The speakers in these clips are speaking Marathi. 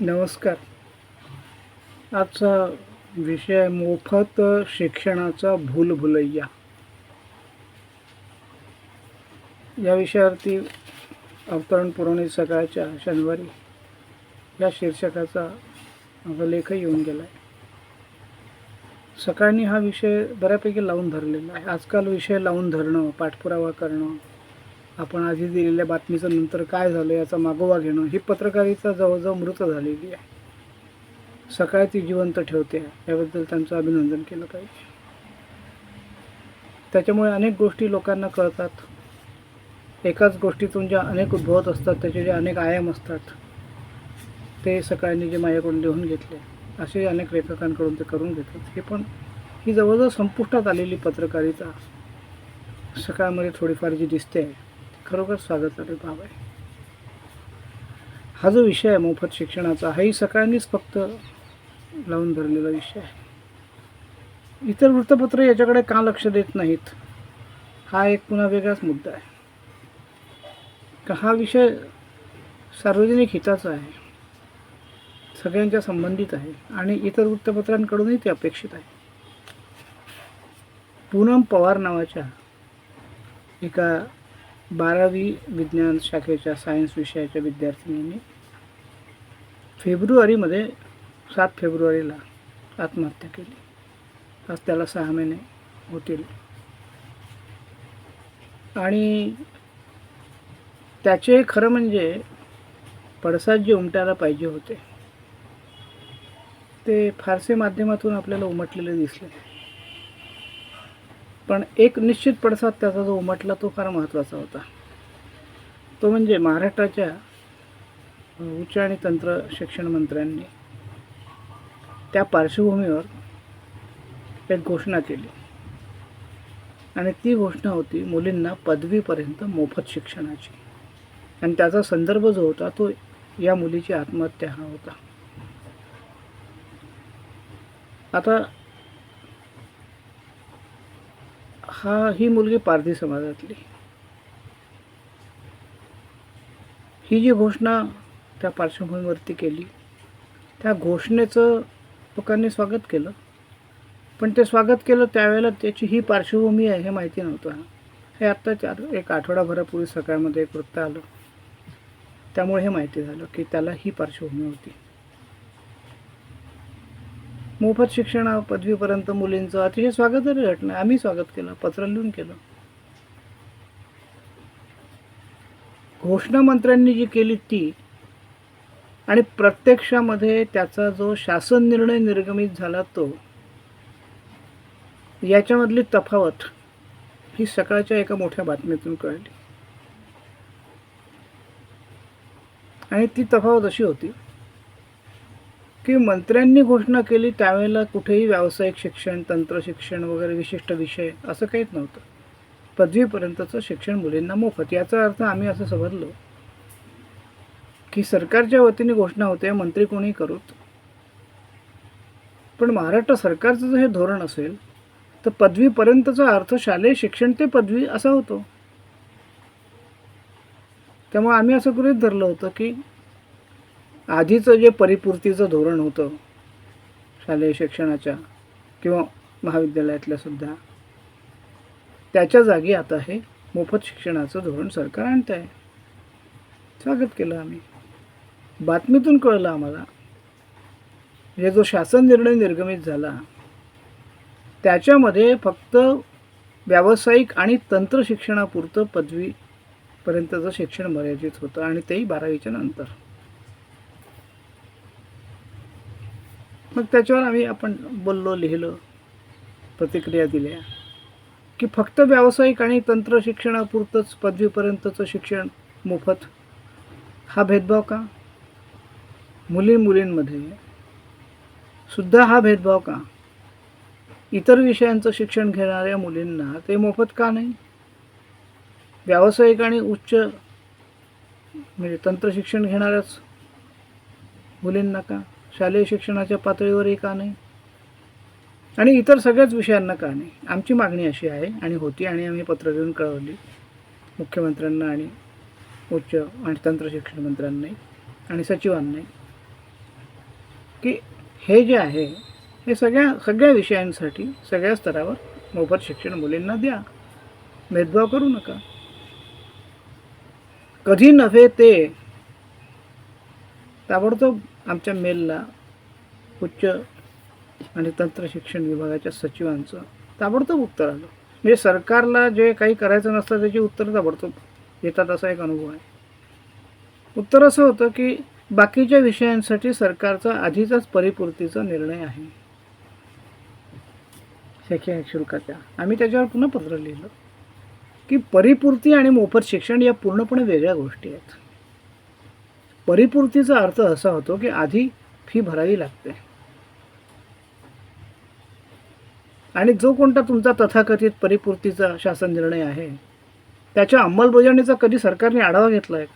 नमस्कार. आजचा विषय आहे मोफत शिक्षणाचा भूलभुलैया. या विषयावरती अवतरण पुरवणी सकाळच्या शनिवारी या शीर्षकाचा माझा लेखही येऊन गेला आहे सकाळनी हा विषय बऱ्यापैकी लावून धरलेला आहे. आजकाल विषय लावून धरणं पाठपुरावा करणं आपण आधी दिलेल्या बातमीचं नंतर काय झालं याचा मागोवा घेणं ही पत्रकारिता जवळजवळ मृत झालेली आहे. सकाळ ती जिवंत ठेवते. याबद्दल त्यांचं अभिनंदन केलं पाहिजे. त्याच्यामुळे अनेक गोष्टी लोकांना कळतात. एकाच गोष्टीतून ज्या अनेक उद्भवत असतात त्याचे जे अनेक आयाम असतात ते सकाळनी जे माझ्याकडून लिहून घेतले असे अनेक लेखकांकडून ते करून घेतात. हे पण ही जवळजवळ संपुष्टात आलेली पत्रकारिता सकाळमध्ये थोडीफार जी दिसते आहे खरोखर स्वागतार्ह बाब आहे. हा जो विषय आहे मोफत शिक्षणाचा हाही सगळ्यांनीच फक्त लावून धरलेला विषय आहे. इतर वृत्तपत्र याच्याकडे का लक्ष देत नाहीत? हा एक पुन्हा वेगळाच मुद्दा आहे. का हा विषय सार्वजनिक हिताचा आहे सगळ्यांच्या संबंधित आहे आणि इतर वृत्तपत्रांकडूनही ते अपेक्षित आहे. पूनम पवार नावाच्या एका बारावी विज्ञान शाखेच्या सायन्स विषयाच्या विद्यार्थिनींनी फेब्रुवारीमध्ये सात फेब्रुवारीला आत्महत्या केली. आज त्याला सहा महिने होतील. आणि त्याचे खरं म्हणजे पडसाद जे उमटायला पाहिजे होते ते फारसे माध्यमातून आपल्याला उमटलेले दिसले. पण एक निश्चित पडसाद त्याचा जो उमटला तो फार महत्त्वाचा होता. तो म्हणजे महाराष्ट्राच्या उच्च आणि तंत्र शिक्षण मंत्र्यांनी त्या पार्श्वभूमीवर एक घोषणा केली. आणि ती घोषणा होती मुलींना पदवीपर्यंत मोफत शिक्षणाची. आणि त्याचा संदर्भ जो होता तो या मुलीची आत्महत्या हा होता. आता हा ही मुलगी पारधी समाजातली. ही जी घोषणा त्या पार्श्वभूमीवरती केली त्या घोषणेचं लोकांनी स्वागत केलं. पण ते स्वागत केलं त्यावेळेला त्याची ही पार्श्वभूमी आहे हे माहिती नव्हतं. हे आत्ता चार एक आठवडाभरापूर्वी सकाळमध्ये एक वृत्त आलं. त्यामुळे हे माहिती झालं की त्याला ही पार्श्वभूमी होती. मोफत शिक्षण पदवीपर्यंत मुलींचं अतिशय स्वागतार्ह घटना आम्ही स्वागत केलं पत्र लिहून केलं. घोषणा मंत्र्यांनी जी केली ती आणि प्रत्यक्षामध्ये त्याचा जो शासन निर्णय निर्गमित झाला तो याच्यामधली तफावत ही सकाळच्या एका मोठ्या बातमीतून कळली. आणि ती तफावत अशी होती की मंत्र्यांनी घोषणा केली त्यावेळेला कुठेही व्यावसायिक शिक्षण तंत्र शिक्षण वगैरे विशिष्ट विषय असं काहीच नव्हतं. पदवीपर्यंतचं शिक्षण मुलींना मोफत. याचा अर्थ आम्ही असं समजलो की सरकारच्या वतीने घोषणा होते मंत्री कोणी करूत. पण महाराष्ट्र सरकारचं जर हे धोरण असेल तर पदवीपर्यंतचा अर्थ शालेय शिक्षण ते पदवी असा होतो. त्यामुळे आम्ही असं गृहीत धरलं होतं की आधीचं जे परिपूर्तीचं धोरण होतं शालेय शिक्षणाच्या किंवा महाविद्यालयातल्या सुद्धा त्याच्या जागी आता हे मोफत शिक्षणाचं धोरण सरकार आणत आहे स्वागत केलं आम्ही. बातमीतून कळलं आम्हाला म्हणजे जो शासन निर्णय निर्गमित झाला त्याच्यामध्ये फक्त व्यावसायिक आणि तंत्र शिक्षणापुरतं पदवीपर्यंतचं शिक्षण मर्यादित होतं आणि तेही बारावीच्या नंतर. मग त्याच्यावर आम्ही आपण बोललो लिहिलं प्रतिक्रिया दिल्या. की फक्त व्यावसायिक आणि तंत्र शिक्षणापुरतंच पदवीपर्यंतचं शिक्षण मोफत. हा भेदभाव का? मुली मुलींमध्ये सुद्धा हा भेदभाव का? इतर विषयांचं शिक्षण घेणाऱ्या मुलींना ते मोफत का नाही? व्यावसायिक आणि उच्च म्हणजे तंत्र शिक्षण घेणाऱ्याच मुलींना का? शालेय शिक्षणाच्या पातळीवरही का नाही? आणि इतर सगळ्याच विषयांना का नाही? आमची मागणी अशी आहे आणि होती आणि आम्ही पत्र देऊन कळवली. मुख्यमंत्र्यांना आणि उच्च आणि तंत्र शिक्षण मंत्र्यांनाही आणि सचिवांनाही की हे जे आहे हे सगळ्या सगळ्या विषयांसाठी सगळ्या स्तरावर मोफत शिक्षण मुलींना द्या. भेदभाव करू नका. कधी नव्हे ते. ताबडतोब आमच्या मेलला उच्च आणि तंत्र शिक्षण विभागाच्या सचिवांचं ताबडतोब उत्तर आलं. म्हणजे सरकारला जे काही करायचं नसतं त्याची उत्तरं ताबडतोब येतात असा एक अनुभव आहे. उत्तर असं होतं की बाकीच्या विषयांसाठी सरकारचा आधीचाच परिपूर्तीचा निर्णय आहे. शैक्षणिक शुल्काच्या. आम्ही त्याच्यावर पुन्हा पत्र लिहिलं की परिपूर्ती आणि मोफत शिक्षण या पूर्णपणे वेगळ्या गोष्टी आहेत. परिपूर्तीचा अर्थ असा होतो की आधी फी भरावी लागते. आणि जो कोणता तुमचा तथाकथित परिपूर्तीचा शासन निर्णय आहे त्याच्या अंमलबजावणीचा कधी सरकारने आढावा घेतला आहे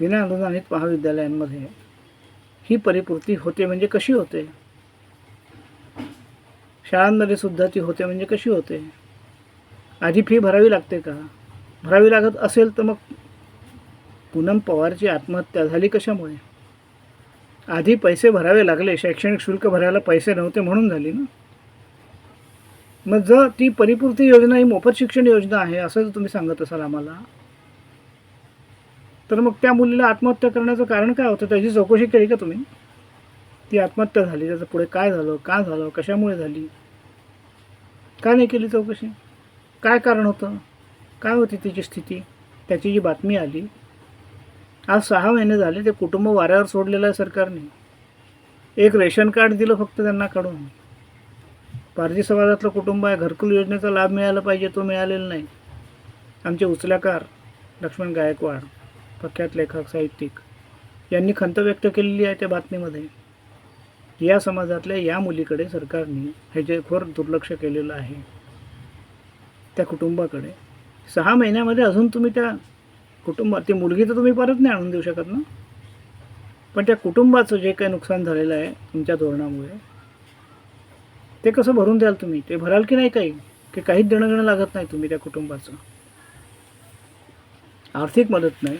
विना अनुदानित महाविद्यालयांमध्ये ही परिपूर्ती होते म्हणजे कशी होते? शाळांमध्ये सुद्धा ती होते म्हणजे कशी होते? आधी फी भरावी लागते का? भरावी लागत असेल तर मग पूनम पवारची आत्महत्या झाली कशामुळे? आधी पैसे भरावे लागले शैक्षणिक शुल्क भरायला पैसे नव्हते म्हणून झाली ना? मग जर ती परिपूर्ती योजना ही मोफत शिक्षण योजना आहे असं जर तुम्ही सांगत असाल आम्हाला तर मग त्या मुलीला आत्महत्या करण्याचं कारण काय होतं? त्याची चौकशी केली का तुम्ही? ती आत्महत्या झाली त्याचं पुढे काय झालं का झालं कशामुळे झाली? का नाही केली चौकशी? काय कारण होतं? काय होती तिची स्थिती? त्याची जी बातमी आली आज सहा महिने झाले ते कुटुंब वाऱ्यावर सोडलेलं आहे सरकारने. एक रेशन कार्ड दिलं फक्त त्यांना काढून. पारजी समाजातलं कुटुंब आहे घरकुल योजनेचा लाभ मिळाला पाहिजे तो मिळालेला नाही. आमचे उचल्याकार लक्ष्मण गायकवाड प्रख्यात लेखक साहित्यिक यांनी खंत व्यक्त केलेली आहे त्या बातमीमध्ये. या समाजातल्या या मुलीकडे सरकारने हेजेखोर दुर्लक्ष केलेलं आहे त्या कुटुंबाकडे सहा महिन्यामध्ये अजून तुम्ही त्या कुटुंब ती मुलगी तर तुम्ही परत नाही आणून देऊ शकत ना? पण त्या कुटुंबाचं जे काही नुकसान झालेलं आहे तुमच्या धोरणामुळे ते कसं भरून द्याल तुम्ही? ते भराल की नाही काही? की काहीच देणं घेणं लागत नाही तुम्ही त्या कुटुंबाचं? आर्थिक मदत नाही.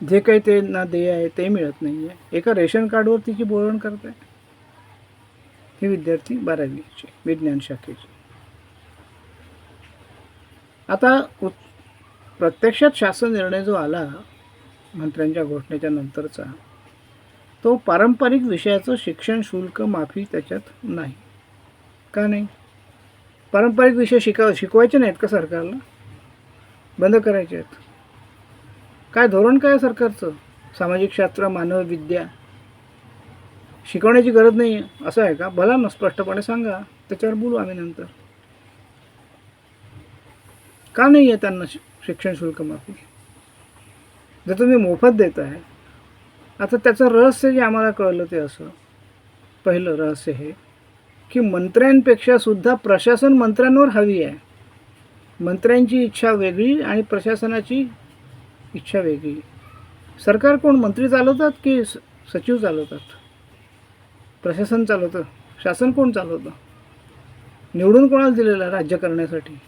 जे काही ते ना देय आहे ते मिळत नाही आहे एका रेशन कार्डवर तिची बोलवण करत आहे ही विद्यार्थी बारावीची विज्ञान शाखेची. आता उत प्रत्यक्षात शासन निर्णय जो आला मंत्र्यांच्या घोषणेच्या नंतरचा तो पारंपरिक विषयाचं शिक्षण शुल्क माफी त्याच्यात नाही. का नाही? पारंपरिक विषय शिका शिकवायचे नाहीत का सरकारला? बंद करायचे आहेत. काय धोरण काय आहे सरकारचं? सामाजिक शास्त्र मानव विद्या शिकवण्याची गरज नाही आहे असं आहे का? भला ना स्पष्टपणे सांगा. त्याच्यावर बोलू आम्ही नंतर. का नाही आहे त्यांना शिक्षण शुल्क माफी. जर तुम्ही मोफत देत आहे आता त्याचं रहस्य जे आम्हाला कळलं ते असं. पहिलं रहस्य हे की मंत्र्यांपेक्षा सुद्धा प्रशासन मंत्र्यांवर हवी आहे. मंत्र्यांची इच्छा वेगळी आणि प्रशासनाची इच्छा वेगळी. सरकार कोण? मंत्री चालवतात की स- सचिव चालवतात? प्रशासन चालवतं? शासन कोण चालवतं? निवडून कोणाला दिलेलं राज्य करण्यासाठी?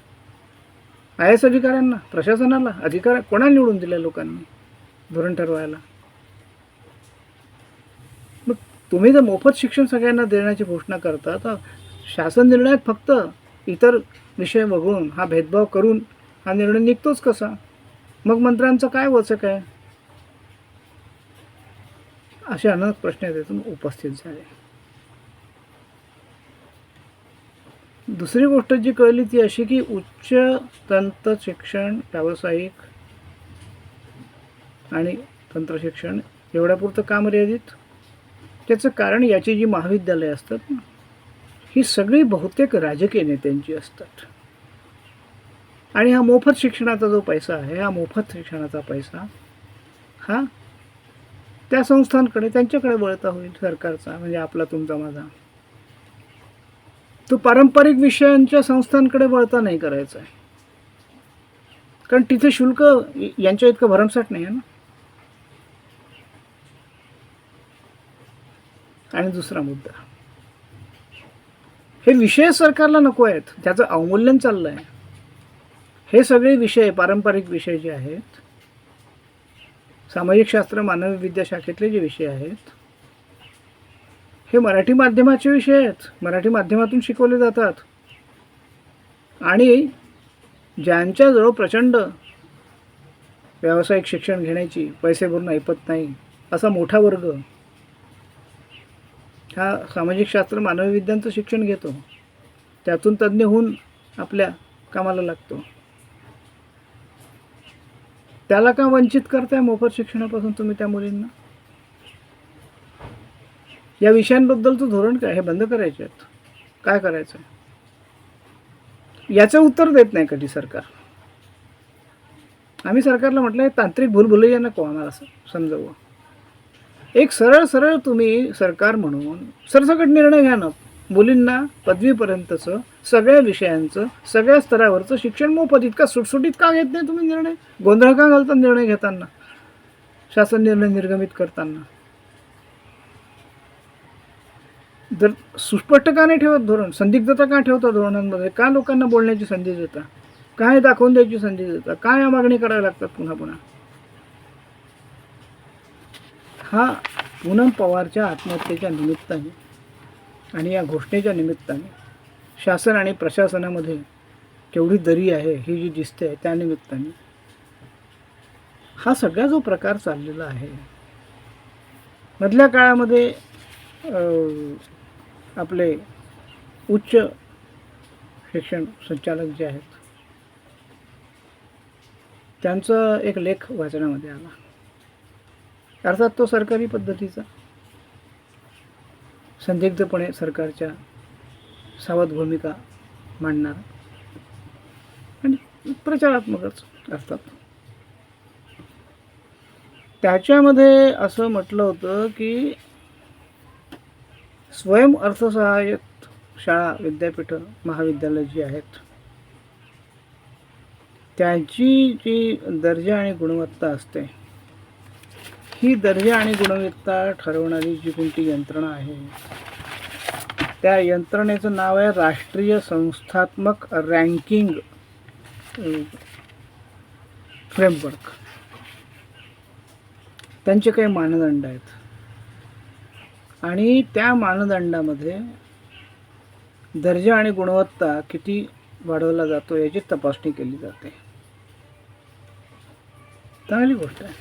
आय एस अधिकाऱ्यांना प्रशासनाला अधिकार कोणाला निवडून दिल्या लोकांनी? धोरण ठरवायला. मग तुम्ही जर मोफत शिक्षण सगळ्यांना देण्याची घोषणा करता तर शासन निर्णयात फक्त इतर विषय वगळून हा भेदभाव करून हा निर्णय निघतोच कसा? मग मंत्र्यांचं काय वचक आहे? असे अनेक प्रश्न त्यातून उपस्थित झाले. दुसरी गोष्ट जी कळली ती अशी की उच्च तंत्र शिक्षण व्यावसायिक आणि तंत्रशिक्षण एवढ्यापुरतं का मर्यादित? त्याचं कारण याची जी महाविद्यालय असतात ना ही सगळी बहुतेक राजकीय नेत्यांची असतात. आणि हा मोफत शिक्षणाचा जो पैसा आहे हा मोफत शिक्षणाचा पैसा हा त्या संस्थांकडे त्यांच्याकडे वळता होईल सरकारचा म्हणजे आपला तुमचा माझा. तो पारंपरिक विषयांच्या संस्थांकडे वळता नाही करायचा आहे. कारण तिथे शुल्क यांच्या इतकं भरमसाठ नाही आहे ना. आणि दुसरा मुद्दा. हे विषय सरकारला नको आहेत. त्याचं अवमूल्यन चाललं आहे हे सगळे विषय पारंपरिक विषय जे आहेत सामाजिक शास्त्र मानवी विद्या शाखेतले जे विषय आहेत हे मराठी माध्यमाचे विषय आहेत. मराठी माध्यमातून शिकवले जातात. आणि ज्यांच्याजवळ प्रचंड व्यावसायिक शिक्षण घेण्याची पैसे भरून ऐपत नाही असा मोठा वर्ग हा सामाजिक शास्त्र मानवी विद्यांचं शिक्षण घेतो. त्यातून तज्ज्ञ होऊन आपल्या कामाला लागतो. त्याला का वंचित करताय मोफत शिक्षणापासून तुम्ही त्या मुलींना? या विषयांबद्दलचं धोरण काय? हे बंद करायचे आहेत. काय करायचं? याचं उत्तर देत नाही कधी सरकार. आम्ही सरकारला म्हटलं तांत्रिक भूलभुलैया नको आम्हाला असं समजावं. एक सरळ सरळ तुम्ही सरकार म्हणून सरसकट निर्णय घ्या ना. मुलींना पदवीपर्यंतचं सगळ्या विषयांचं सगळ्या स्तरावरचं शिक्षण मोफत इतका सुटसुटीत का घेत नाही तुम्ही निर्णय? गोंधळ का घालता निर्णय घेताना? शासन निर्णय निर्गमित करताना. जर सुस्पष्ट का नाही ठेवत धोरण संदिग्धता का ठेवता धोरणांमध्ये? का लोकांना बोलण्याची संधी देता? काय दाखवून द्यायची संधी देता? काय या मागणी करायला लागतात पुन्हा पुन्हा? हा पूनम पवारच्या आत्महत्येच्या निमित्ताने आणि या घोषणेच्या निमित्ताने शासन आणि प्रशासनामध्ये केवढी दरी आहे ही जी दिसते आहे त्या निमित्ताने हा सगळा जो प्रकार चाललेला आहे मधल्या काळामध्ये आपले उच्च शिक्षण संचालक जे आहेत त्यांचा एक लेख वाचनामध्ये आला. अर्थात तो सरकारी पद्धतीचा संदिग्धपणे सरकारच्या सावध भूमिका मांडणार आणि प्रचारात्मकच असतात. त्याच्यामध्ये असं म्हटलं होतं की स्वयं अर्थसहाय्यक शाळा विद्यापीठं महाविद्यालय जी आहेत त्यांची जी दर्जा आणि गुणवत्ता असते ही दर्जा आणि गुणवत्ता ठरवणारी जी कोणती यंत्रणा आहे त्या यंत्रणेचं नाव आहे राष्ट्रीय संस्थात्मक रँकिंग फ्रेमवर्क. त्यांचे काही मानदंड आहेत. आणि त्या मानदंडामध्ये दर्जा आणि गुणवत्ता किती वाढवला जातो याची तपासणी केली जाते. चांगली गोष्ट आहे.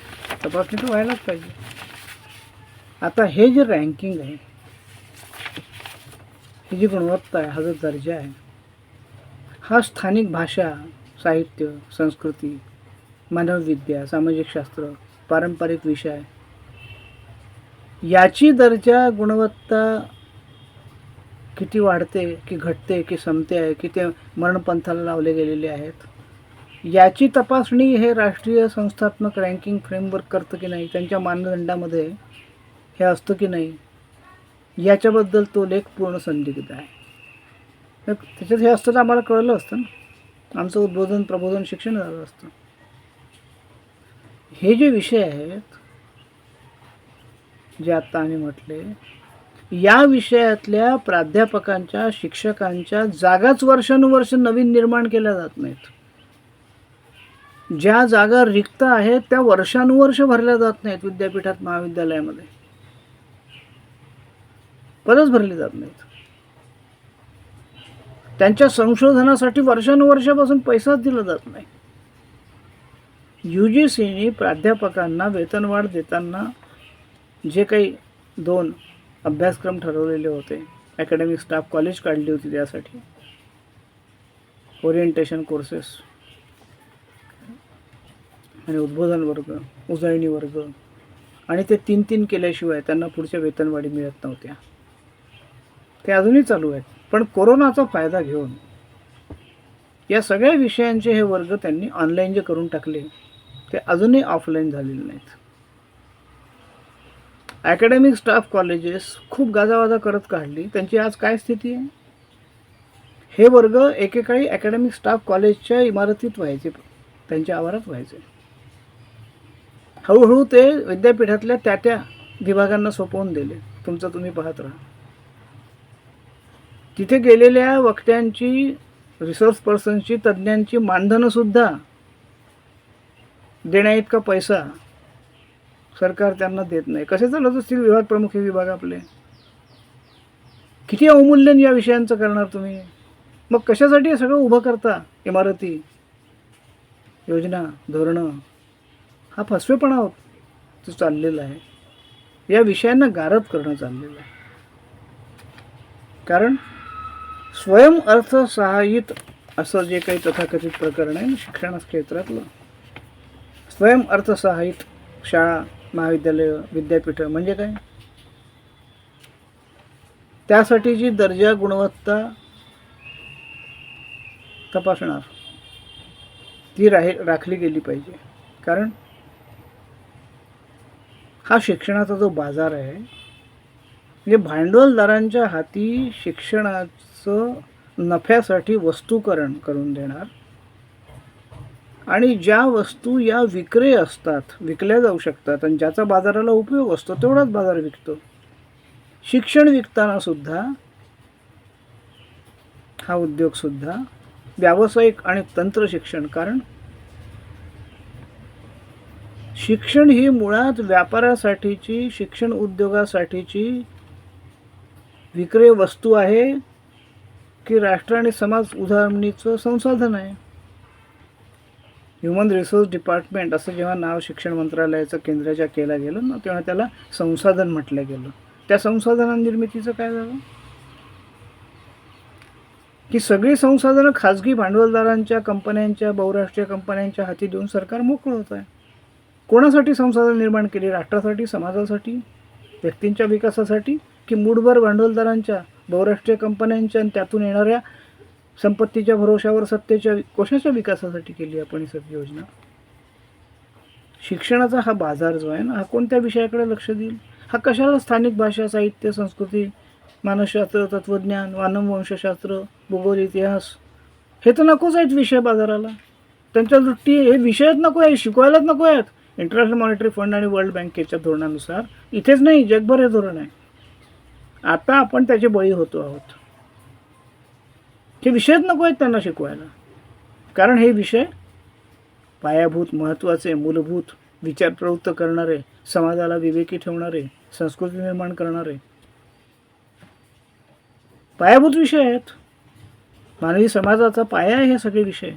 तपासणी तर व्हायलाच पाहिजे. आता हे जे रँकिंग आहे ही जी गुणवत्ता आहे हा जो दर्जा आहे हा स्थानिक भाषा साहित्य संस्कृती मानवविद्या सामाजिक शास्त्र पारंपरिक विषय याची दर्जा गुणवत्ता किती वाढते की घटते की संपते आहे की ते मरणपंथाला लावले गेलेले आहेत याची तपासणी हे राष्ट्रीय संस्थात्मक रँकिंग फ्रेमवर्क करतं की नाही त्यांच्या मानदंडामध्ये हे असतं की नाही याच्याबद्दल तो लेख पूर्ण संदिग्ध आहे. तर त्याच्यात हे असतं तर आम्हाला कळलं असतं ना. आमचं उद्बोधन प्रबोधन शिक्षण झालं असतं. हे जे विषय आहेत जे आत्ता आम्ही म्हटले या विषयातल्या प्राध्यापकांच्या शिक्षकांच्या जागाच वर्षानुवर्ष नवीन निर्माण केल्या जात नाहीत. ज्या जागा रिक्त आहेत त्या वर्षानुवर्ष भरल्या जात नाहीत विद्यापीठात महाविद्यालयामध्ये. पदच भरली जात नाहीत. त्यांच्या संशोधनासाठी वर्षानुवर्षापासून पैसाच दिला जात नाही. यू जी सीने प्राध्यापकांना वेतनवाढ देताना जे काही दोन अभ्यासक्रम ठरवलेले होते अकॅडमिक स्टाफ कॉलेज काढली होती त्यासाठी. ओरिएंटेशन कोर्सेस आणि उद्बोधन वर्ग उजळणी वर्ग. आणि ते तीन तीन केल्याशिवाय त्यांना पुढच्या वेतनवाढी मिळत नव्हत्या. ते अजूनही चालू आहेत. पण कोरोनाचा फायदा घेऊन या सगळ्या विषयांचे हे वर्ग त्यांनी ऑनलाईन जे करून टाकले ते अजूनही ऑफलाईन झालेले नाहीत. अकॅडमिक स्टाफ कॉलेजेस खूप गाजावाजा करत काढली. त्यांची आज काय स्थिती आहे? हे वर्ग एकेकाळी अकॅडमिक स्टाफ कॉलेजच्या इमारतीत व्हायचे. त्यांच्या आवारात व्हायचे. हळूहळू ते विद्यापीठातल्या त्या त्या विभागांना सोपवून दिले. तुमचं तुम्ही पाहत राहा. तिथे गेलेल्या वक्त्यांची रिसोर्स पर्सनची तज्ज्ञांची मानधनंसुद्धा देण्याइतका पैसा सरकार त्यांना देत नाही. कसे चालत असतील विभाग प्रमुख हे विभाग आपले. किती अवमूल्यन या विषयांचं करणार तुम्ही? मग कशासाठी हे सगळं उभं करता इमारती? योजना धोरणं? हा फसवेपणा होत तो चाललेला आहे. या विषयांना गारद करणं चाललेलं आहे. कारण स्वयं अर्थसहाय्यित असं जे काही तथाकथित प्रकरण आहे ना शिक्षण क्षेत्रातलं स्वयं अर्थसहाय्यित शाळा महाविद्यालय विद्यापीठ म्हणजे काय? त्यासाठीची दर्जा गुणवत्ता तपासणार ती राही राखली गेली पाहिजे. कारण हा शिक्षणाचा जो बाजार आहे म्हणजे भांडवलदारांच्या हाती शिक्षणाचं नफ्यासाठी वस्तूकरण करून देणार आणि ज्या वस्तू या विक्रे असतात विकल्या जाऊ शकतात आणि ज्याचा बाजाराला उपयोग असतो तेवढाच बाजार विकतो. शिक्षण विकताना सुद्धा हा उद्योग सुद्धा व्यावसायिक आणि तंत्र शिक्षण कारण शिक्षण ही मुळात व्यापारासाठीची शिक्षण उद्योगासाठीची विक्रय वस्तू आहे की राष्ट्र आणि समाज उधारणीचं संसाधन आहे. ह्युमन रिसोर्स डिपार्टमेंट असं जेव्हा नाव शिक्षण मंत्रालयाचं केंद्राच्या केलं गेलं ना तेव्हा त्याला संसाधन म्हटलं गेलं. त्या संसाधना निर्मितीचं काय झालं? की सगळी संसाधनं खाजगी भांडवलदारांच्या कंपन्यांच्या बहुराष्ट्रीय कंपन्यांच्या हाती देऊन सरकार मोकळं होत आहे. कोणासाठी संसाधन निर्माण केली? राष्ट्रासाठी समाजासाठी व्यक्तींच्या विकासासाठी की मूठभर भांडवलदारांच्या बहुराष्ट्रीय कंपन्यांच्या आणि त्यातून येणाऱ्या संपत्तीच्या भरोशावर सत्तेच्या कशाच्या विकासासाठी केली आपण ही सगळी योजना. शिक्षणाचा हा बाजार जो आहे ना हा कोणत्या विषयाकडे लक्ष देईल? हा कशाला स्थानिक भाषा साहित्य संस्कृती मानसशास्त्र तत्त्वज्ञान वानववंशशास्त्र भूगोल इतिहास हे तर नकोच आहेत विषय बाजाराला. त्यांच्या दृष्टी हे विषयच नको आहे शिकवायलाच नको आहेत. इंटरनॅशनल मॉनिटरी फंड आणि वर्ल्ड बँकेच्या धोरणानुसार इथेच नाही जगभर हे धोरण आहे. आता आपण त्याचे बळी होतो आहोत. हे विषयच नको आहेत त्यांना शिकवायला. कारण हे विषय पायाभूत महत्त्वाचे मूलभूत विचार प्रवृत्त करणारे समाजाला विवेकी ठेवणारे संस्कृती निर्माण करणारे. पायाभूत विषय आहेत. मानवी समाजाचा पाया आहे हे सगळे विषय.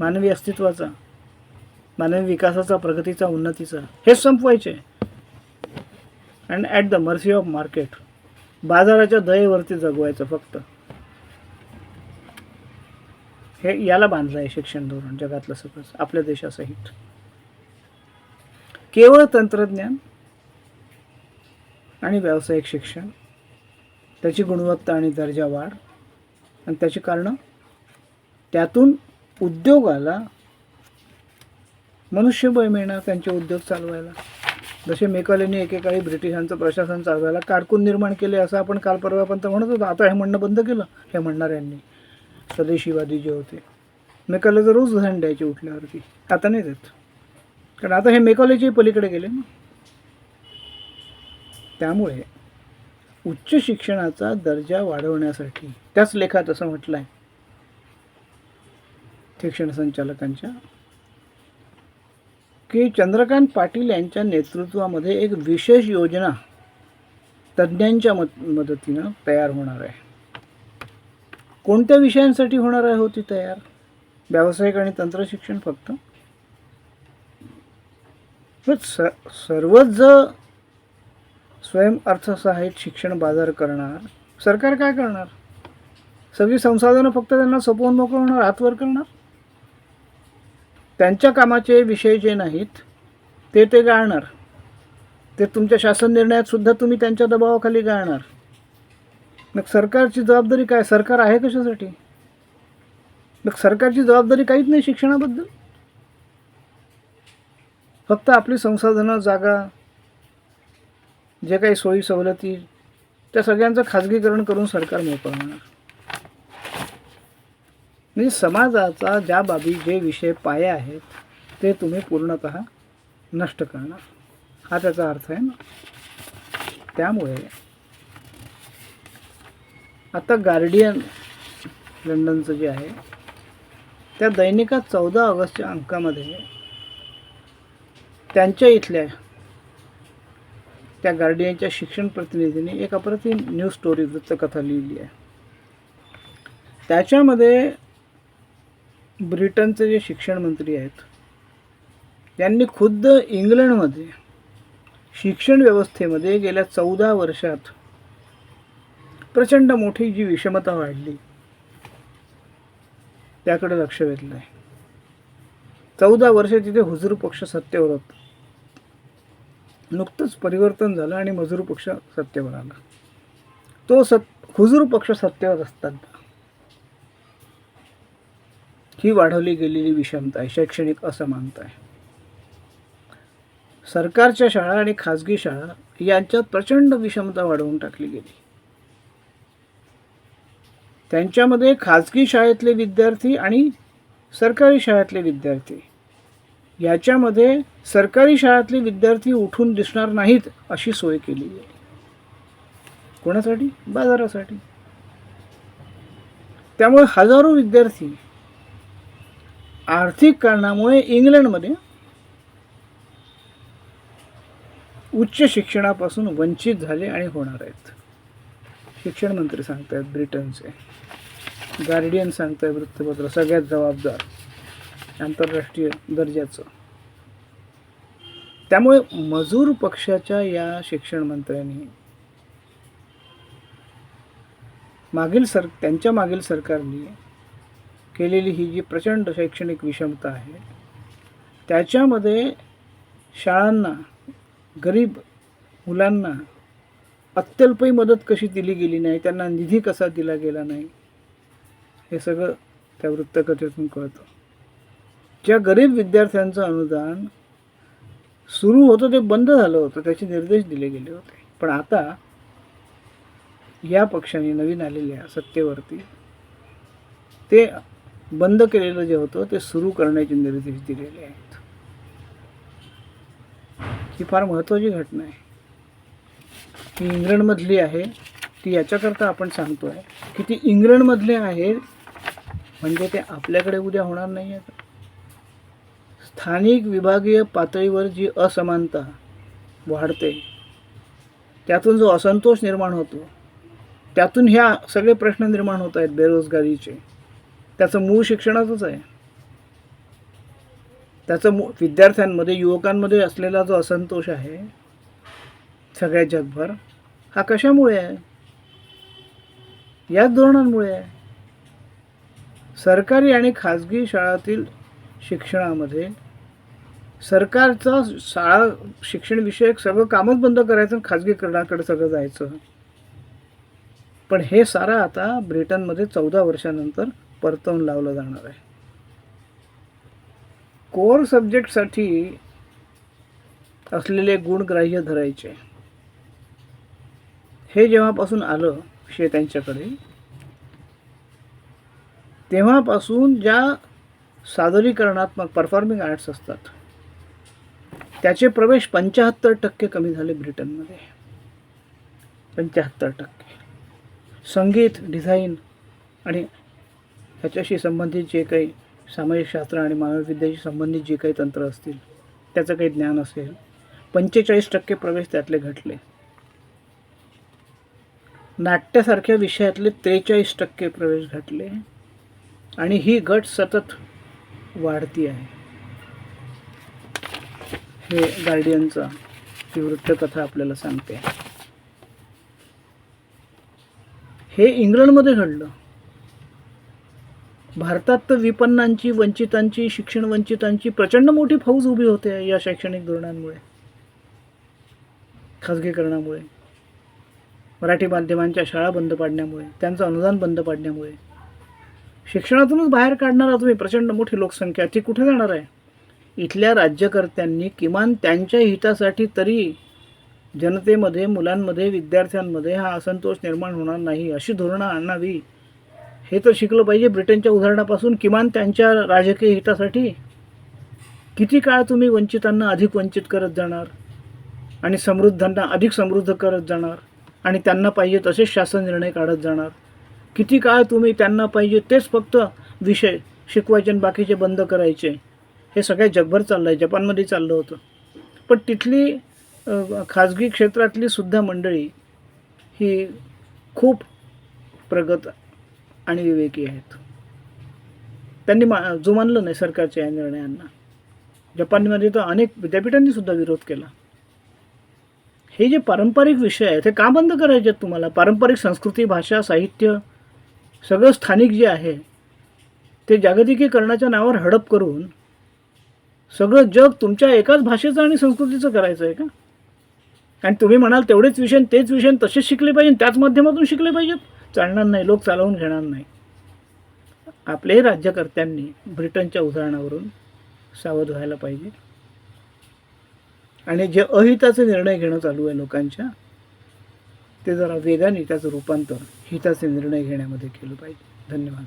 मानवी अस्तित्वाचा मानवी विकासाचा प्रगतीचा उन्नतीचा हेच संपवायचे. And at the mercy of market बाजाराच्या दयेवरती जगवायचं फक्त. हे याला बांधलं आहे शिक्षण धोरण जगातलं सगळं आपल्या देशासहित. केवळ तंत्रज्ञान आणि व्यावसायिक शिक्षण त्याची गुणवत्ता आणि दर्जा वाढ आणि त्याची कारणं? त्यातून उद्योगाला मनुष्यबळ मिळणार त्यांचे उद्योग चालवायला. जसे मेकॉलेनी एकेकाळी ब्रिटिशांचं प्रशासन चालवायला कारकून निर्माण केले असं आपण काल परवापर्यंत म्हणत होतो. आता हे म्हणणं बंद केलं हे म्हणणाऱ्यांनी. स्वदेशीवादी जे होते. मेकालेचं रोज धरण द्यायचे उठल्यावरती. आता नाही देत. कारण आता हे मेकालेचे पलीकडे गेले ना. त्यामुळे उच्च शिक्षणाचा दर्जा वाढवण्यासाठी त्याच लेखात असं म्हटलं आहे शिक्षण संचालकांच्या की चंद्रकांत पाटील यांच्या नेतृत्वामध्ये एक विशेष योजना तज्ज्ञांच्या मत मदतीनं तयार होणार आहे. कोणत्या विषयांसाठी होणार आहे होती तयार? व्यावसायिक आणि तंत्रशिक्षण फक्त? स सर्वच जर स्वयं अर्थसहाय्यित शिक्षण बाजार करणार सरकार काय करणार? सगळी संसाधनं फक्त त्यांना सोपवून मोकळं होणार हातवर करणार? त्यांच्या कामाचे विषय जे नाहीत ते ते गाळणार. ते तुमच्या शासन निर्णयात सुद्धा तुम्ही त्यांच्या दबावाखाली गाळणार. मग सरकारची जबाबदारी काय? सरकार आहे कशासाठी? मग सरकारची जबाबदारी काहीच नाही शिक्षणाबद्दल? फक्त आपली संसाधनं जागा जे काही सोयी सवलती त्या सगळ्यांचं खाजगीकरण करून सरकार मोकळं होणार. म्हणजे समाजाचा ज्या बाबी जे विषय पाया आहेत ते तुम्ही पूर्णत नष्ट करणार. हा त्याचा अर्थ आहे ना? त्यामुळे आता गार्डियन लंडनचं जे आहे त्या दैनिकात चौदा ऑगस्टच्या अंकामध्ये त्यांच्या इथल्या त्या गार्डियनच्या शिक्षण प्रतिनिधीने एक अप्रतिम न्यूज स्टोरी वृत्तकथा लिहिली आहे. त्याच्यामध्ये ब्रिटनचे जे शिक्षण मंत्री आहेत त्यांनी खुद्द इंग्लंडमध्ये शिक्षण व्यवस्थेमध्ये गेल्या चौदा वर्षात प्रचंड मोठी जी विषमता वाढली त्याकडे लक्ष वेधलं आहे. चौदा वर्ष तिथे हुजूर पक्ष सत्तेवर होता. नुकतंच परिवर्तन झालं आणि मजूर पक्ष सत्तेवर आला. तो सत् हुजूर पक्ष सत्तेवर असताना ही वाढवली गेलेली विषमता आहे शैक्षणिक असमानता आहे. सरकारच्या शाळा आणि खाजगी शाळा यांच्यात प्रचंड विषमता वाढवून टाकली गेली. त्यांच्यामध्ये खाजगी शाळेतले विद्यार्थी आणि सरकारी शाळेतले विद्यार्थी. याच्यामध्ये सरकारी शाळेतले विद्यार्थी उठून दिसणार नाहीत अशी सोय केली आहे. कोणासाठी? बाजारासाठी. त्यामुळे हजारो विद्यार्थी आर्थिक कारणामुळे इंग्लंडमध्ये उच्च शिक्षणापासून वंचित झाले आणि होणार आहेत. शिक्षण मंत्री सांगतायत ब्रिटनचे. गार्डियन सांगताय वृत्तपत्र सगळ्यात जबाबदार आंतरराष्ट्रीय दर्जाचं. त्यामुळे मजूर पक्षाच्या या शिक्षण मंत्र्यांनी मागील सर त्यांच्या मागील सरकारने केलेली ही जी प्रचंड शैक्षणिक विषमता आहे त्याच्यामध्ये शाळांना गरीब मुलांना अत्यल्पही मदत कशी दिली गेली नाही त्यांना निधी कसा दिला गेला नाही हे सगळं त्या वृत्तकथेतून कळतं. ज्या गरीब विद्यार्थ्यांचं अनुदान सुरू होतं ते बंद झालं होतं त्याचे निर्देश दिले गेले होते. पण आता या पक्षाने नवीन आलेल्या सत्तेवरती ते बंद केलेलं जे होतं ते सुरू करण्याचे निर्देश दिलेले आहेत. ही फार महत्त्वाची घटना आहे. ती इंग्लंडमधली आहे ती याच्याकरता आपण सांगतो आहे की ती इंग्लंडमधले आहे म्हणजे ते आपल्याकडे उद्या होणार नाही आहे स्थानिक विभागीय पातळीवर जी असमानता वाढते त्यातून जो असंतोष निर्माण होतो त्यातून ह्या सगळे प्रश्न निर्माण होत आहेत बेरोजगारीचे. त्याचं मूळ शिक्षणाचंच आहे. त्याचं मू विद्यार्थ्यांमध्ये युवकांमध्ये असलेला जो असंतोष आहे सगळ्या जगभर. हा कशामुळे आहे? याच धोरणांमुळे आहे. सरकारी आणि खाजगी शाळातील शिक्षणामध्ये सरकारचा शाळा शिक्षणविषयक सगळं कामच बंद करायचं आणि खाजगीकरणाकडे सगळं जायचं. पण हे सारं आता ब्रिटनमध्ये चौदा वर्षानंतर परतवून लावलं जाणार आहे. कोर सब्जेक्टसाठी असलेले गुण ग्राह्य धरायचे. हे जेव्हापासून आलं विषय त्यांच्याकडे तेव्हापासून ज्या सादरीकरणात्मक परफॉर्मिंग आर्ट्स असतात त्याचे प्रवेश पंच्याहत्तर टक्के कमी झाले ब्रिटनमध्ये. पंच्याहत्तर टक्के. संगीत डिझाईन आणि ह्याच्याशी संबंधित जे काही सामाजिकशास्त्र आणि मानवविद्याशी संबंधित जे काही तंत्र असतील त्याचं काही ज्ञान असेल पंचेचाळीस टक्के प्रवेश त्यातले घटले. नाट्यासारख्या विषयातले त्रेचाळीस टक्के प्रवेश घटले आणि ही घट सतत वाढती आहे. हे गार्डियनचा ही वृत्तकथा आपल्याला सांगते. हे इंग्लंडमध्ये घडलं. भारतात तर विपन्नांची वंचितांची शिक्षण वंचितांची प्रचंड मोठी फौज उभी होते या शैक्षणिक धोरणांमुळे खाजगीकरणामुळे. मराठी माध्यमांच्या शाळा बंद पाडण्यामुळे त्यांचं अनुदान बंद पाडण्यामुळे. शिक्षणातूनच बाहेर काढणारा तुम्ही प्रचंड मोठी लोकसंख्या ती कुठे जाणार आहे? इथल्या राज्यकर्त्यांनी किमान त्यांच्या हितासाठी तरी जनतेमध्ये मुलांमध्ये विद्यार्थ्यांमध्ये हा असंतोष निर्माण होणार नाही अशी धोरणं आणावी. हे तर शिकलं पाहिजे ब्रिटनच्या उदाहरणापासून. किमान त्यांच्या राजकीय हितासाठी किती काळ तुम्ही वंचितांना अधिक वंचित करत जाणार? आणि समृद्धांना अधिक समृद्ध करत जाणार? आणि त्यांना पाहिजे तसेच शासन निर्णय काढत जाणार. किती काळ तुम्ही त्यांना पाहिजे तेच फक्त विषय शिकवायचे आणि बाकीचे बंद करायचे हे सगळ्या जगभर चाललं आहे जपानमध्ये चाललं होतं. पण तिथली खाजगी क्षेत्रातली सुद्धा मंडळी ही खूप प्रगत आणि विवेकी आहेत. त्यांनी मा जुमानलं नाही सरकारच्या या निर्णयांना. जपानमध्ये तर अनेक विद्यापीठांनी सुद्धा विरोध केला. हे जे पारंपरिक विषय आहेत हे का बंद करायचे आहेत तुम्हाला? पारंपरिक संस्कृती भाषा साहित्य सगळं स्थानिक जे आहे ते जागतिकीकरणाच्या नावावर हडप करून सगळं जग तुमच्या एकाच भाषेचं आणि संस्कृतीचं करायचं आहे का? आणि तुम्ही म्हणाल तेवढेच विषय तेच विषय तसेच शिकले पाहिजे त्याच माध्यमातून शिकले पाहिजेत? चालणार नाही लोक चालवून घेणार नाही. आपले राज्यकर्त्यांनी ब्रिटनच्या उदाहरणावरून सावध व्हायला पाहिजे. आणि जे अहिताचे निर्णय घेणं चालू आहे लोकांच्या ते जरा वेगाने त्याचं रूपांतर हिताचे निर्णय घेण्यामध्ये केलं पाहिजे. धन्यवाद.